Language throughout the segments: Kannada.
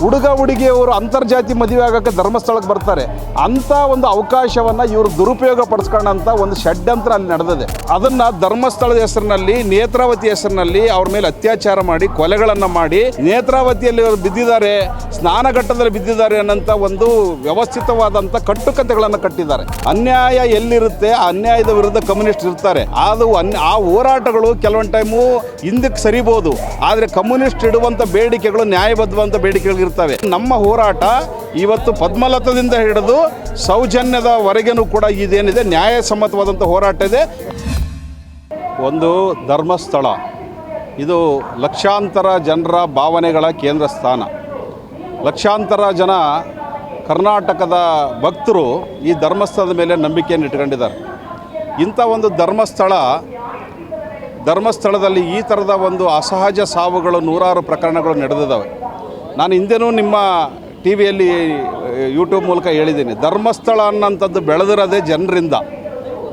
ಹುಡುಗ ಹುಡುಗಿಯವರು ಅಂತರ್ಜಾತಿ ಮದುವೆ ಆಗೋಕ್ಕೆ ಧರ್ಮಸ್ಥಳಕ್ಕೆ ಬರ್ತಾರೆ. ಅಂಥ ಒಂದು ಅವಕಾಶವನ್ನು ಇವರು ದುರುಪಯೋಗ ಪಡಿಸ್ಕೊಂಡಂಥ ಒಂದು ಷಡ್ಯಂತ್ರ ಅಲ್ಲಿ ನಡೆದಿದೆ. ಅದನ್ನು ಧರ್ಮಸ್ಥಳದ ಹೆಸರಿನಲ್ಲಿ, ನೇತ್ರಾವತಿ ಹೆಸರಿನಲ್ಲಿ ಅವ್ರ ಮೇಲೆ ಅತ್ಯಾಚಾರ ಮಾಡಿ, ಕೊಲೆಗಳನ್ನು ಮಾಡಿ, ನೇತ್ರಾವತಿಯಲ್ಲಿ ಅವರು ಬಿದ್ದಿದ್ದಾರೆ ಸ್ನಾನಘಟ್ಟದಲ್ಲಿ ಬಿದ್ದಿದ್ದಾರೆ ಅನ್ನೋಂಥ ಒಂದು ವ್ಯವಸ್ಥಿತವಾದಂಥ ಕಟ್ಟುಕತೆಗಳನ್ನು ಕಟ್ಟಿದ್ದಾರೆ. ಅನ್ಯಾಯ ಎಲ್ಲಿರುತ್ತೆ? ಆ ಅನ್ಯಾಯದ ವಿರುದ್ಧ ಕಮ್ಯುನಿಸ್ಟ್ ಇರ್ತಾರೆ. ಅದು ಅನ್, ಆ ಹೋರಾಟಗಳು ಕೆಲವೊಂದು ಟೈಮು ಹಿಂದಕ್ಕೆ ಸರಿಬೋದು. ಆದರೆ ಕಮ್ಯುನಿಸ್ಟ್ ಇಡುವಂಥ ಬೇಡಿಕೆಗಳು ನ್ಯಾಯಬದ್ಧವಂತ ಬೇಡಿಕೆಗಳಿರ್ತವೆ ನಮ್ಮ ಹೋರಾಟ ಇವತ್ತು ಪದ್ಮಲತದಿಂದ ಹಿಡಿದು ಸೌಜನ್ಯದವರೆಗೂ ಕೂಡ ಇದೇನಿದೆ, ನ್ಯಾಯಸಮ್ಮತವಾದಂಥ ಹೋರಾಟ ಇದೆ. ಒಂದು ಧರ್ಮಸ್ಥಳ. ಇದು ಲಕ್ಷಾಂತರ ಜನರ ಭಾವನೆಗಳ ಕೇಂದ್ರ ಸ್ಥಾನ ಲಕ್ಷಾಂತರ ಜನ ಕರ್ನಾಟಕದ ಭಕ್ತರು ಈ ಧರ್ಮಸ್ಥಳದ ಮೇಲೆ ನಂಬಿಕೆಯನ್ನು ಇಟ್ಕೊಂಡಿದ್ದಾರೆ. ಇಂಥ ಒಂದು ಧರ್ಮಸ್ಥಳ, ಧರ್ಮಸ್ಥಳದಲ್ಲಿ ಈ ಥರದ ಒಂದು ಅಸಹಜ ಸಾವುಗಳು ನೂರಾರು ಪ್ರಕರಣಗಳು ನಡೆದಿದ್ದಾವೆ. ನಾನು ಹಿಂದೆನೂ ನಿಮ್ಮ ಟಿ ವಿಯಲ್ಲಿ ಯೂಟ್ಯೂಬ್ ಮೂಲಕ ಹೇಳಿದ್ದೀನಿ. ಧರ್ಮಸ್ಥಳ ಅನ್ನೋಂಥದ್ದು ಬೆಳೆದಿರೋದೇ ಜನರಿಂದ.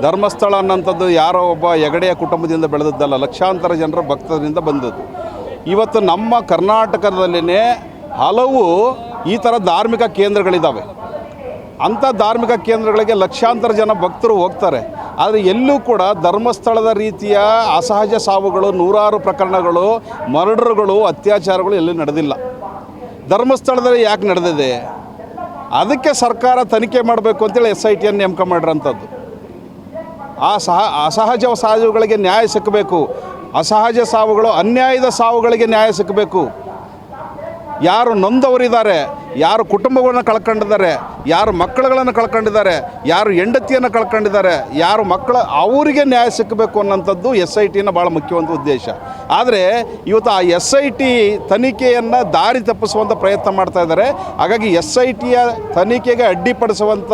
ಧರ್ಮಸ್ಥಳ ಅನ್ನೋಂಥದ್ದು ಯಾರೋ ಒಬ್ಬ ಹೆಗಡೆಯ ಕುಟುಂಬದಿಂದ ಬೆಳೆದದ್ದಲ್ಲ, ಲಕ್ಷಾಂತರ ಜನರ ಭಕ್ತರಿಂದ ಬಂದದ್ದು. ಇವತ್ತು ನಮ್ಮ ಕರ್ನಾಟಕದಲ್ಲಿನೇ ಹಲವು ಈ ಥರ ಧಾರ್ಮಿಕ ಕೇಂದ್ರಗಳಿದ್ದಾವೆ. ಅಂಥ ಧಾರ್ಮಿಕ ಕೇಂದ್ರಗಳಿಗೆ ಲಕ್ಷಾಂತರ ಜನ ಭಕ್ತರು ಹೋಗ್ತಾರೆ. ಆದರೆ ಎಲ್ಲೂ ಕೂಡ ಧರ್ಮಸ್ಥಳದ ರೀತಿಯ ಅಸಹಜ ಸಾವುಗಳು, ನೂರಾರು ಪ್ರಕರಣಗಳು, ಮರ್ಡರ್ಗಳು, ಅತ್ಯಾಚಾರಗಳು ಎಲ್ಲೂ ನಡೆದಿಲ್ಲ. ಧರ್ಮಸ್ಥಳದಲ್ಲಿ ಯಾಕೆ ನಡೆದಿದೆ? ಅದಕ್ಕೆ ಸರ್ಕಾರ ತನಿಖೆ ಮಾಡಬೇಕು ಅಂತೇಳಿ ಎಸ್ ಐ ಟಿಯನ್ನು ನೇಮಕ ಮಾಡಿರೋಂಥದ್ದು. ಆ ಸಹ, ಅಸಹಜ ಸಾವುಗಳಿಗೆ ನ್ಯಾಯ ಸಿಕ್ಕಬೇಕು ಅಸಹಜ ಸಾವುಗಳು, ಅನ್ಯಾಯದ ಸಾವುಗಳಿಗೆ ನ್ಯಾಯ ಸಿಕ್ಕಬೇಕು ಯಾರು ನೊಂದವರಿದ್ದಾರೆ? ಯಾರು ಕುಟುಂಬಗಳನ್ನು ಕಳ್ಕೊಂಡಿದ್ದಾರೆ, ಯಾರು ಮಕ್ಕಳುಗಳನ್ನು ಕಳ್ಕೊಂಡಿದ್ದಾರೆ, ಯಾರು ಹೆಂಡತಿಯನ್ನು ಕಳ್ಕೊಂಡಿದ್ದಾರೆ, ಯಾರು ಮಕ್ಕಳ ಅವರಿಗೆ ನ್ಯಾಯ ಸಿಕ್ಕಬೇಕು ಅನ್ನೋಂಥದ್ದು ಎಸ್ ಐ ಟಿನ ಭಾಳ ಮುಖ್ಯವಾದ ಉದ್ದೇಶ. ಆದರೆ ಇವತ್ತು ಆ ಎಸ್ ಐ ಟಿ ತನಿಖೆಯನ್ನು ದಾರಿ ತಪ್ಪಿಸುವಂಥ ಪ್ರಯತ್ನ ಮಾಡ್ತಾ ಇದ್ದಾರೆ. ಹಾಗಾಗಿ ಎಸ್ ಐ ಟಿಯ ತನಿಖೆಗೆ ಅಡ್ಡಿಪಡಿಸುವಂಥ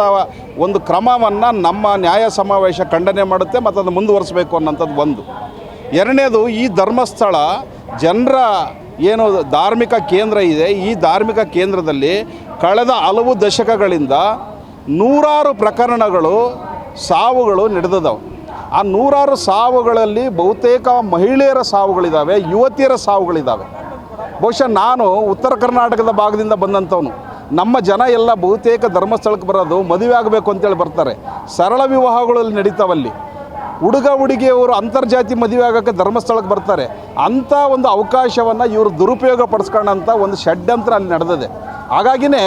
ಒಂದು ಕ್ರಮವನ್ನು ನಮ್ಮ ನ್ಯಾಯ ಸಮಾವೇಶ ಖಂಡನೆ ಮಾಡುತ್ತೆ ಮತ್ತು ಅದನ್ನು ಮುಂದುವರಿಸಬೇಕು ಅನ್ನೋಂಥದ್ದು ಒಂದು. ಎರಡನೇದು ಈ ಧರ್ಮಸ್ಥಳ ಜನರ ಏನು ಧಾರ್ಮಿಕ ಕೇಂದ್ರ ಇದೆ. ಈ ಧಾರ್ಮಿಕ ಕೇಂದ್ರದಲ್ಲಿ ಕಳೆದ ಹಲವು ದಶಕಗಳಿಂದ ನೂರಾರು ಪ್ರಕರಣಗಳು, ಸಾವುಗಳು ನಡೆದದವು ಆ ನೂರಾರು ಸಾವುಗಳಲ್ಲಿ ಬಹುತೇಕ ಮಹಿಳೆಯರ ಸಾವುಗಳಿದ್ದಾವೆ ಯುವತಿಯರ ಸಾವುಗಳಿದ್ದಾವೆ ಬಹುಶಃ ನಾನು ಉತ್ತರ ಕರ್ನಾಟಕದ ಭಾಗದಿಂದ ಬಂದಂಥವನು. ನಮ್ಮ ಜನ ಎಲ್ಲ ಬಹುತೇಕ ಧರ್ಮಸ್ಥಳಕ್ಕೆ ಬರೋದು ಮದುವೆ ಆಗಬೇಕು ಅಂತೇಳಿ ಬರ್ತಾರೆ. ಸರಳ ವಿವಾಹಗಳಲ್ಲಿ ನಡೀತಾವಲ್ಲಿ. ಹುಡುಗ ಹುಡುಗಿಯವರು ಅಂತರ್ಜಾತಿ ಮದುವೆ ಆಗೋಕ್ಕೆ ಧರ್ಮಸ್ಥಳಕ್ಕೆ ಬರ್ತಾರೆ. ಅಂಥ ಒಂದು ಅವಕಾಶವನ್ನು ಇವರು ದುರುಪಯೋಗ ಪಡಿಸ್ಕೊಳ್ಳೋಂಥ ಒಂದು ಷಡ್ಯಂತ್ರ ಅಲ್ಲಿ ನಡೆದಿದೆ. ಹಾಗಾಗಿನೇ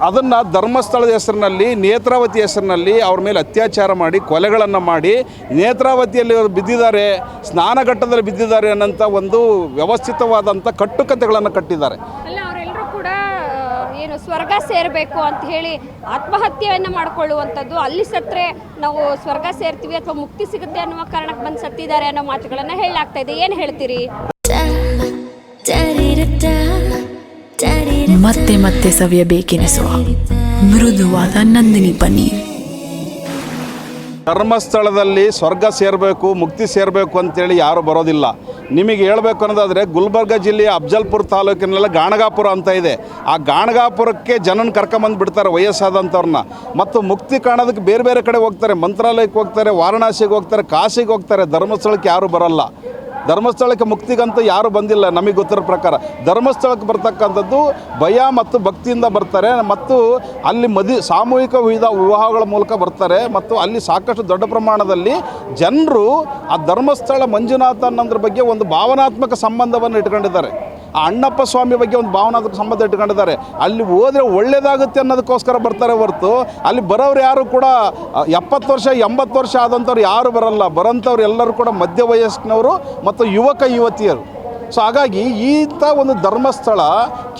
ಅದನ್ನು ಧರ್ಮಸ್ಥಳದ ಹೆಸರಿನಲ್ಲಿ, ನೇತ್ರಾವತಿ ಹೆಸರಿನಲ್ಲಿ ಅವ್ರ ಮೇಲೆ ಅತ್ಯಾಚಾರ ಮಾಡಿ, ಕೊಲೆಗಳನ್ನು ಮಾಡಿ, ನೇತ್ರಾವತಿಯಲ್ಲಿ ಅವರು ಬಿದ್ದಿದ್ದಾರೆ, ಸ್ನಾನಘಟ್ಟದಲ್ಲಿ ಬಿದ್ದಿದ್ದಾರೆ ಅನ್ನೋಂಥ ಒಂದು ವ್ಯವಸ್ಥಿತವಾದಂಥ ಕಟ್ಟುಕತೆಗಳನ್ನು ಕಟ್ಟಿದ್ದಾರೆ ಅಲ್ಲ ಅವರೆಲ್ಲರೂ ಕೂಡ ಆ, ಏನು ಸ್ವರ್ಗ ಸೇರಬೇಕು ಅಂತ ಹೇಳಿ ಆತ್ಮಹತ್ಯೆಯನ್ನು ಮಾಡಿಕೊಳ್ಳುವಂಥದ್ದು, ಅಲ್ಲಿ ಸತ್ತರೆ ನಾವು ಸ್ವರ್ಗ ಸೇರ್ತೀವಿ ಅಥವಾ ಮುಕ್ತಿ ಸಿಗುತ್ತೆ ಅನ್ನುವ ಕಾರಣಕ್ಕೆ ಬಂದು ಸತ್ತಿದ್ದಾರೆ ಅನ್ನೋ ಮಾತುಗಳನ್ನು ಹೇಳಲಾಗ್ತಾ ಇದೆ. ಏನು ಹೇಳ್ತೀರಿ? ಮತ್ತೆ ಮತ್ತೆ ಸವಿಯಬೇಕೆನಿಸುವ ಮೃದುವಾದ ನಂದಿನಿ ಪನ್ನೀರ್ ಧರ್ಮಸ್ಥಳದಲ್ಲಿ ಸ್ವರ್ಗ ಸೇರಬೇಕು, ಮುಕ್ತಿ ಸೇರಬೇಕು ಅಂತೇಳಿ ಯಾರು ಬರೋದಿಲ್ಲ. ನಿಮಗೆ ಹೇಳಬೇಕು ಅನ್ನೋದಾದರೆ ಗುಲ್ಬರ್ಗ ಜಿಲ್ಲೆಯ ಅಫ್ಜಲ್ಪುರ ತಾಲೂಕಿನೆಲ್ಲ ಗಾಣಗಾಪುರ ಅಂತ ಇದೆ. ಆ ಗಾಣಗಾಪುರಕ್ಕೆ ಜನನ ಕರ್ಕೊಂಬಂದು ಬಿಡ್ತಾರೆ ವಯಸ್ಸಾದಂಥವ್ರನ್ನ. ಮತ್ತು ಮುಕ್ತಿ ಕಾಣೋದಕ್ಕೆ ಬೇರೆ ಬೇರೆ ಕಡೆ ಹೋಗ್ತಾರೆ, ಮಂತ್ರಾಲಯಕ್ಕೆ ಹೋಗ್ತಾರೆ, ವಾರಣಾಸಿಗೆ ಹೋಗ್ತಾರೆ, ಕಾಶಿಗೆ ಹೋಗ್ತಾರೆ, ಧರ್ಮಸ್ಥಳಕ್ಕೆ ಯಾರೂ ಬರಲ್ಲ. ಧರ್ಮಸ್ಥಳಕ್ಕೆ ಮುಕ್ತಿಗಂತ ಯಾರು ಬಂದಿಲ್ಲ, ನಮಗೆ ಗೊತ್ತಿರೋ ಪ್ರಕಾರ. ಧರ್ಮಸ್ಥಳಕ್ಕೆ ಬರ್ತಕ್ಕಂಥದ್ದು ಭಯ ಮತ್ತು ಭಕ್ತಿಯಿಂದ ಬರ್ತಾರೆ ಮತ್ತು ಅಲ್ಲಿ ಮದಿ, ಸಾಮೂಹಿಕ ವಿಧ ವಿವಾಹಗಳ ಮೂಲಕ ಬರ್ತಾರೆ ಮತ್ತು ಅಲ್ಲಿ ಸಾಕಷ್ಟು ದೊಡ್ಡ ಪ್ರಮಾಣದಲ್ಲಿ ಜನರು ಆ ಧರ್ಮಸ್ಥಳ ಮಂಜುನಾಥ ಅನ್ನೋದ್ರ ಬಗ್ಗೆ ಒಂದು ಭಾವನಾತ್ಮಕ ಸಂಬಂಧವನ್ನು ಇಟ್ಕೊಂಡಿದ್ದಾರೆ. ಆ ಅಣ್ಣಪ್ಪ ಸ್ವಾಮಿ ಬಗ್ಗೆ ಒಂದು ಭಾವನಾತ್ಮಕ ಸಂಬಂಧ ಇಟ್ಕೊಂಡಿದ್ದಾರೆ. ಅಲ್ಲಿ ಹೋದರೆ ಒಳ್ಳೇದಾಗುತ್ತೆ ಅನ್ನೋದಕ್ಕೋಸ್ಕರ ಬರ್ತಾರೆ ಹೊರತು. ಅಲ್ಲಿ ಬರೋರು ಯಾರು ಕೂಡ ಎಪ್ಪತ್ತು ವರ್ಷ, ಎಂಬತ್ತು ವರ್ಷ ಆದಂಥವ್ರು ಯಾರು ಬರಲ್ಲ. ಬರೋಂಥವ್ರು ಎಲ್ಲರೂ ಕೂಡ ಮಧ್ಯ ವಯಸ್ಸಿನವರು ಮತ್ತು ಯುವಕ, ಯುವತಿಯರು. ಸೊ ಹಾಗಾಗಿ ಈತ ಒಂದು ಧರ್ಮಸ್ಥಳ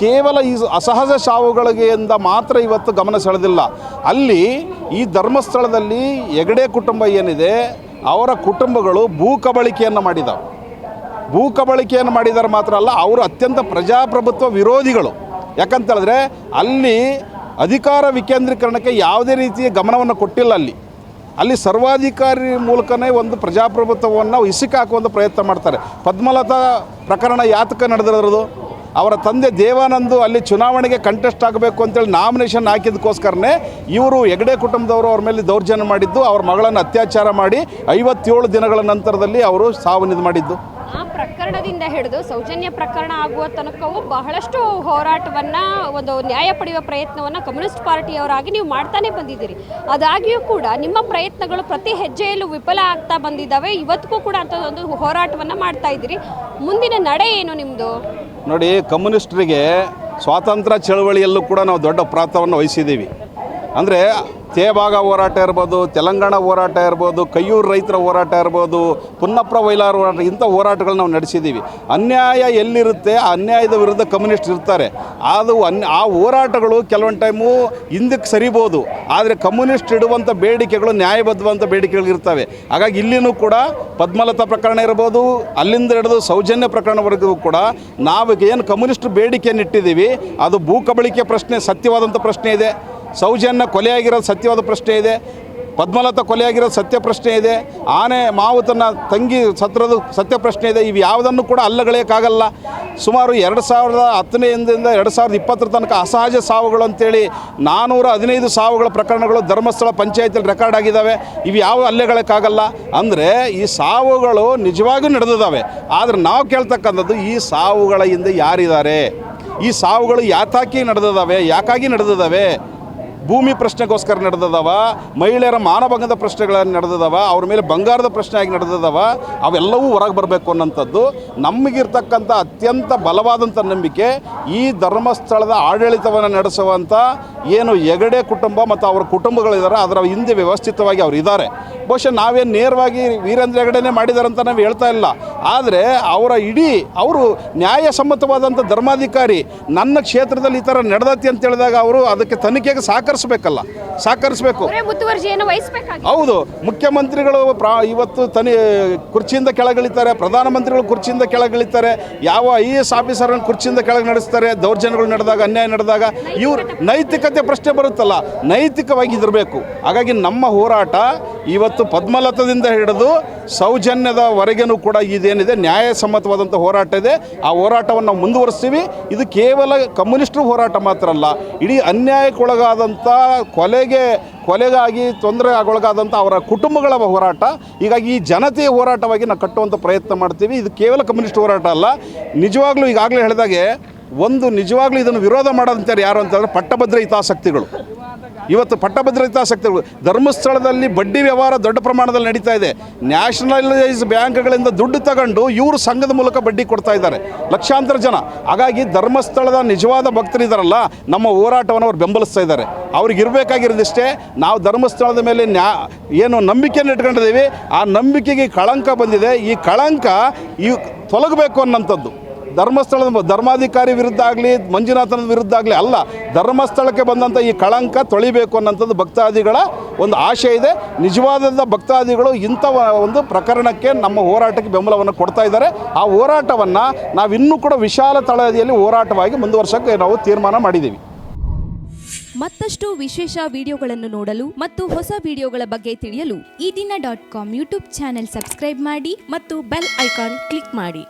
ಕೇವಲ ಈ ಅಸಹಜ ಸಾವುಗಳಿಗೆ ಇಂದ ಮಾತ್ರ ಇವತ್ತು ಗಮನ ಸೆಳೆದಿಲ್ಲ. ಅಲ್ಲಿ ಈ ಧರ್ಮಸ್ಥಳದಲ್ಲಿ ಹೆಗಡೆ ಕುಟುಂಬ ಏನಿದೆ, ಅವರ ಕುಟುಂಬಗಳು ಭೂ ಕಬಳಿಕೆಯನ್ನು ಮಾಡಿದಾವೆ. ಭೂ ಕಬಳಿಕೆಯನ್ನು ಮಾಡಿದ್ದಾರೆ ಮಾತ್ರ ಅಲ್ಲ, ಅವರು ಅತ್ಯಂತ ಪ್ರಜಾಪ್ರಭುತ್ವ ವಿರೋಧಿಗಳು. ಯಾಕಂತ ಹೇಳಿದ್ರೆ ಅಲ್ಲಿ ಅಧಿಕಾರ ವಿಕೇಂದ್ರೀಕರಣಕ್ಕೆ ಯಾವುದೇ ರೀತಿಯ ಗಮನವನ್ನು ಕೊಟ್ಟಿಲ್ಲ ಅಲ್ಲಿ. ಅಲ್ಲಿ ಸರ್ವಾಧಿಕಾರಿ ಮೂಲಕನೇ ಒಂದು ಪ್ರಜಾಪ್ರಭುತ್ವವನ್ನು ಇಸಿಕ ಹಾಕುವಂಥ ಪ್ರಯತ್ನ ಮಾಡ್ತಾರೆ. ಪದ್ಮಲತಾ ಪ್ರಕರಣ ಯಾತಕ ನಡೆದಿರೋದು ಅವರ ತಂದೆ ದೇವಾನಂದು ಅಲ್ಲಿ ಚುನಾವಣೆಗೆ ಕಂಟೆಸ್ಟ್ ಆಗಬೇಕು ಅಂತೇಳಿ ನಾಮಿನೇಷನ್ ಹಾಕಿದ್ದಕ್ಕೋಸ್ಕರನೇ ಇವರು ಹೆಗಡೆ ಕುಟುಂಬದವರು ಅವ್ರ ಮೇಲೆ ದೌರ್ಜನ್ಯ ಮಾಡಿದ್ದು, ಅವ್ರ ಮಗಳನ್ನು ಅತ್ಯಾಚಾರ ಮಾಡಿ ಐವತ್ತೇಳು ದಿನಗಳ ನಂತರದಲ್ಲಿ ಅವರು ಸಾವನ್ನಿದು ಮಾಡಿದ್ದು. ಪ್ರಕರಣದಿಂದ ಹಿಡಿದು ಸೌಜನ್ಯ ಪ್ರಕರಣ ಆಗುವ ತನಕವೂ ಬಹಳಷ್ಟು ಹೋರಾಟವನ್ನು, ಒಂದು ನ್ಯಾಯ ಪಡೆಯುವ ಪ್ರಯತ್ನವನ್ನು ಕಮ್ಯುನಿಸ್ಟ್ ಪಾರ್ಟಿಯವರಾಗಿ ನೀವು ಮಾಡ್ತಾನೆ ಬಂದಿದ್ದೀರಿ. ಅದಾಗಿಯೂ ಕೂಡ ನಿಮ್ಮ ಪ್ರಯತ್ನಗಳು ಪ್ರತಿ ಹೆಜ್ಜೆಯಲ್ಲೂ ವಿಫಲ ಆಗ್ತಾ ಬಂದಿದ್ದಾವೆ. ಇವತ್ತಿಗೂ ಕೂಡ ಅಂತ ಒಂದು ಹೋರಾಟವನ್ನು ಮಾಡ್ತಾ ಇದ್ದೀರಿ. ಮುಂದಿನ ನಡೆ ಏನು ನಿಮ್ಮದು ನೋಡಿ, ಕಮ್ಯುನಿಸ್ಟ್ರಿಗೆ ಸ್ವಾತಂತ್ರ್ಯ ಚಳವಳಿಯಲ್ಲೂ ಕೂಡ ನಾವು ದೊಡ್ಡ ಪ್ರಾತವನ್ನು ವಹಿಸಿದ್ದೀವಿ. ಅಂದರೆ ತೇಭಾಗ ಹೋರಾಟ ಇರ್ಬೋದು, ತೆಲಂಗಾಣ ಹೋರಾಟ ಇರ್ಬೋದು, ಕಯ್ಯೂರು ರೈತರ ಹೋರಾಟ ಇರ್ಬೋದು, ಪುನ್ನಪ್ರ ವೈಲಾರ್ ಹೋರಾಟ, ಇಂಥ ಹೋರಾಟಗಳು ನಾವು ನಡೆಸಿದ್ದೀವಿ ಅನ್ಯಾಯ ಎಲ್ಲಿರುತ್ತೆ? ಆ ಅನ್ಯಾಯದ ವಿರುದ್ಧ ಕಮ್ಯುನಿಸ್ಟ್ ಇರ್ತಾರೆ. ಅದು ಅನ್, ಆ ಹೋರಾಟಗಳು ಕೆಲವೊಂದು ಟೈಮು ಹಿಂದಕ್ಕೆ ಸರಿಬೋದು. ಆದರೆ ಕಮ್ಯುನಿಸ್ಟ್ ಇಡುವಂಥ ಬೇಡಿಕೆಗಳು ನ್ಯಾಯಬದ್ಧವಂಥ ಬೇಡಿಕೆಗಳಿರ್ತವೆ ಹಾಗಾಗಿ ಇಲ್ಲಿನೂ ಕೂಡ ಪದ್ಮಲತಾ ಪ್ರಕರಣ ಇರ್ಬೋದು, ಅಲ್ಲಿಂದ ಹಿಡಿದು ಸೌಜನ್ಯ ಪ್ರಕರಣವರೆಗೂ ಕೂಡ ನಾವು ಏನು ಕಮ್ಯುನಿಸ್ಟ್ ಬೇಡಿಕೆಯನ್ನು ಇಟ್ಟಿದ್ದೀವಿ ಅದು ಭೂ ಕಬಳಿಕೆ ಪ್ರಶ್ನೆ, ಸತ್ಯವಾದಂಥ ಪ್ರಶ್ನೆ ಇದೆ. ಸೌಜನ್ಯ ಕೊಲೆಯಾಗಿರೋದು ಸತ್ಯವಾದ ಪ್ರಶ್ನೆ ಇದೆ, ಪದ್ಮಲತಾ ಕೊಲೆಯಾಗಿರೋದು ಸತ್ಯ ಪ್ರಶ್ನೆ ಇದೆ, ಆನೆ ಮಾವುತನ ತಂಗಿ ಸತ್ರದ ಸತ್ಯ ಪ್ರಶ್ನೆ ಇದೆ, ಇವು ಯಾವುದನ್ನು ಕೂಡ ಅಲ್ಲಗಳೆಯೋಕ್ಕಾಗಲ್ಲ. ಸುಮಾರು ಎರಡು ಸಾವಿರದ ಹತ್ತನೆಯಿಂದ ಎರಡು ಸಾವಿರದ ಇಪ್ಪತ್ತರ ತನಕ ಅಸಹಜ ಸಾವುಗಳು ಅಂತೇಳಿ ನಾನ್ನೂರ ಹದಿನೈದು ಸಾವುಗಳ ಪ್ರಕರಣಗಳು ಧರ್ಮಸ್ಥಳ ಪಂಚಾಯತಿಯಲ್ಲಿ ರೆಕಾರ್ಡ್ ಆಗಿದ್ದಾವೆ. ಇವು ಯಾವ ಅಲ್ಲೆಗಳಕ್ಕಾಗಲ್ಲ ಅಂದರೆ ಈ ಸಾವುಗಳು ನಿಜವಾಗಿಯೂ ನಡೆದಿದ್ದಾವೆ. ಆದರೆ ನಾವು ಕೇಳ್ತಕ್ಕಂಥದ್ದು ಈ ಸಾವುಗಳ ಹಿಂದೆ ಯಾರಿದ್ದಾರೆ? ಈ ಸಾವುಗಳು ಯಾತಾಕಿ ನಡೆದಿದ್ದಾವೆ, ಯಾಕಾಗಿ ನಡೆದಿದ್ದಾವೆ? ಭೂಮಿ ಪ್ರಶ್ನೆಗೋಸ್ಕರ ನಡೆದದವ, ಮಹಿಳೆಯರ ಮಾನಭಂಗದ ಪ್ರಶ್ನೆಗಳನ್ನು ನಡೆದದವ, ಅವ್ರ ಮೇಲೆ ಬಂಗಾರದ ಪ್ರಶ್ನೆ ಆಗಿ ನಡೆದದವ, ಅವೆಲ್ಲವೂ ಹೊರಗೆ ಬರಬೇಕು ಅನ್ನೋಂಥದ್ದು ನಮಗಿರ್ತಕ್ಕಂಥ ಅತ್ಯಂತ ಬಲವಾದಂಥ ನಂಬಿಕೆ ಈ ಧರ್ಮಸ್ಥಳದ ಆಡಳಿತವನ್ನು ನಡೆಸುವಂಥ ಏನು ಹೆಗಡೆ ಕುಟುಂಬ ಮತ್ತು ಅವರ ಕುಟುಂಬಗಳಿದ್ದಾರೆ ಅದರ ಹಿಂದೆ ವ್ಯವಸ್ಥಿತವಾಗಿ ಅವರು ಇದ್ದಾರೆ ಬಹುಶಃ ನಾವೇನು ನೇರವಾಗಿ ವೀರೇಂದ್ರ ಹೆಗಡೆನೇ ಮಾಡಿದ್ದಾರೆ ಅಂತ ನಾವು ಹೇಳ್ತಾ ಇಲ್ಲ. ಆದರೆ ಅವರ ಇಡೀ, ಅವರು ನ್ಯಾಯಸಮ್ಮತವಾದಂಥ ಧರ್ಮಾಧಿಕಾರಿ ನನ್ನ ಕ್ಷೇತ್ರದಲ್ಲಿ ಈ ಥರ ನಡೆದತಿ ಅಂತ ಹೇಳಿದಾಗ ಅವರು ಅದಕ್ಕೆ ತನಿಖೆಗೆ ಸಹಕರಿಸಬೇಕಲ್ಲ ಸಹಕರಿಸಬೇಕು ಹೌದು ಮುಖ್ಯಮಂತ್ರಿಗಳು ಪ್ರಾ ಇವತ್ತು ತನಿ ಕುರ್ಚಿಯಿಂದ ಕೆಳಗಿಳಿತಾರೆ ಪ್ರಧಾನಮಂತ್ರಿಗಳು ಕುರ್ಚಿಯಿಂದ ಕೆಳಗಿಳಿತಾರೆ ಯಾವ ಐ ಎ ಎಸ್ ಆಫೀಸರ್ನ ಕುರ್ಚಿಯಿಂದ ಕೆಳಗೆ ನಡೆಸ್ತಾರೆ ದೌರ್ಜನ್ಯಗಳು ನಡೆದಾಗ ಅನ್ಯಾಯ ನಡೆದಾಗ ಇವ್ರು ನೈತಿಕತೆ ಪ್ರಶ್ನೆ ಬರುತ್ತಲ್ಲ ನೈತಿಕವಾಗಿ ಇದಿರಬೇಕು ಹಾಗಾಗಿ ನಮ್ಮ ಹೋರಾಟ ಇವತ್ತು ಪದ್ಮಲತದಿಂದ ಹಿಡಿದು ಸೌಜನ್ಯದವರೆಗೂ ಕೂಡ ಇದೇನಿದೆ ನ್ಯಾಯಸಮ್ಮತವಾದಂಥ ಹೋರಾಟ ಇದೆ. ಆ ಹೋರಾಟವನ್ನು ನಾವು ಮುಂದುವರಿಸ್ತೀವಿ. ಇದು ಕೇವಲ ಕಮ್ಯುನಿಸ್ಟ್ರ ಹೋರಾಟ ಮಾತ್ರ ಅಲ್ಲ ಇಡೀ ಅನ್ಯಾಯಕ್ಕೊಳಗಾದಂಥ ಕೊಲೆಗೆ, ಕೊಲೆಗಾಗಿ ತೊಂದರೆ ಆಗೊಳಗಾದಂಥ ಅವರ ಕುಟುಂಬಗಳ ಹೋರಾಟ. ಹೀಗಾಗಿ ಈ ಜನತೆಯ ಹೋರಾಟವಾಗಿ ನಾವು ಕಟ್ಟುವಂಥ ಪ್ರಯತ್ನ ಮಾಡ್ತೀವಿ. ಇದು ಕೇವಲ ಕಮ್ಯುನಿಸ್ಟ್ ಹೋರಾಟ ಅಲ್ಲ. ನಿಜವಾಗ್ಲೂ ಈಗಾಗಲೇ ಹೇಳಿದಾಗೆ, ಒಂದು ನಿಜವಾಗ್ಲೂ ಇದನ್ನು ವಿರೋಧ ಮಾಡೋದಂತಾರೆ ಯಾರು ಅಂತಂದರೆ ಪಟ್ಟಭದ್ರ ಹಿತಾಸಕ್ತಿಗಳು ಇವತ್ತು ಪಟ್ಟಭದ್ರ ಹಿತಾಸಕ್ತಿಗಳು ಧರ್ಮಸ್ಥಳದಲ್ಲಿ ಬಡ್ಡಿ ವ್ಯವಹಾರ ದೊಡ್ಡ ಪ್ರಮಾಣದಲ್ಲಿ ನಡೀತಾ ಇದೆ. ನ್ಯಾಷನಲೈಸ್ ಬ್ಯಾಂಕ್ಗಳಿಂದ ದುಡ್ಡು ತಗೊಂಡು ಇವರು ಸಂಘದ ಮೂಲಕ ಬಡ್ಡಿ ಕೊಡ್ತಾ ಇದ್ದಾರೆ. ಲಕ್ಷಾಂತರ ಜನ. ಹಾಗಾಗಿ ಧರ್ಮಸ್ಥಳದ ನಿಜವಾದ ಭಕ್ತರಿದ್ದಾರಲ್ಲ ನಮ್ಮ ಹೋರಾಟವನ್ನು ಅವ್ರು ಬೆಂಬಲಿಸ್ತಾ ಇದ್ದಾರೆ. ಅವ್ರಿಗೆ ಇರಬೇಕಾಗಿರೋದಿಷ್ಟೇ, ನಾವು ಧರ್ಮಸ್ಥಳದ ಮೇಲೆ ನ್ಯಾ, ಏನು ನಂಬಿಕೆಯನ್ನು ಇಟ್ಕೊಂಡಿದ್ದೀವಿ. ಆ ನಂಬಿಕೆಗೆ ಕಳಂಕ ಬಂದಿದೆ. ಈ ಕಳಂಕ ಈ ತೊಲಗಬೇಕು ಅನ್ನೋಂಥದ್ದು. ಧರ್ಮಸ್ಥಳದ ಧರ್ಮಾಧಿಕಾರಿ ವಿರುದ್ಧ ಆಗಲಿ, ಮಂಜುನಾಥನ ವಿರುದ್ಧ ಆಗಲಿ ಅಲ್ಲ, ಧರ್ಮಸ್ಥಳಕ್ಕೆ ಬಂದಂಥ ಈ ಕಳಂಕ ತೊಳಿಬೇಕು ಅನ್ನೋಂಥದ್ದು ಭಕ್ತಾದಿಗಳ ಒಂದು ಆಶೆ ಇದೆ. ನಿಜವಾದಂಥ ಭಕ್ತಾದಿಗಳು ಇಂಥ ಒಂದು ಪ್ರಕರಣಕ್ಕೆ ನಮ್ಮ ಹೋರಾಟಕ್ಕೆ ಬೆಂಬಲವನ್ನು ಕೊಡ್ತಾ ಇದ್ದಾರೆ. ಆ ಹೋರಾಟವನ್ನು ನಾವು ಇನ್ನೂ ಕೂಡ ವಿಶಾಲ ತಳದಿಯಲ್ಲಿ ಹೋರಾಟವಾಗಿ ಮುಂದುವರ್ಸೋಕ್ಕೆ ನಾವು ತೀರ್ಮಾನ ಮಾಡಿದ್ದೀವಿ. ಮತ್ತಷ್ಟು ವಿಶೇಷ ವಿಡಿಯೋಗಳನ್ನು ನೋಡಲು ಮತ್ತು ಹೊಸ ವಿಡಿಯೋಗಳ ಬಗ್ಗೆ ತಿಳಿಯಲು Eedina dot com YouTube channel subscribe ಮಾಡಿ ಮತ್ತು ಬೆಲ್ ಐಕಾನ್ ಕ್ಲಿಕ್ ಮಾಡಿ.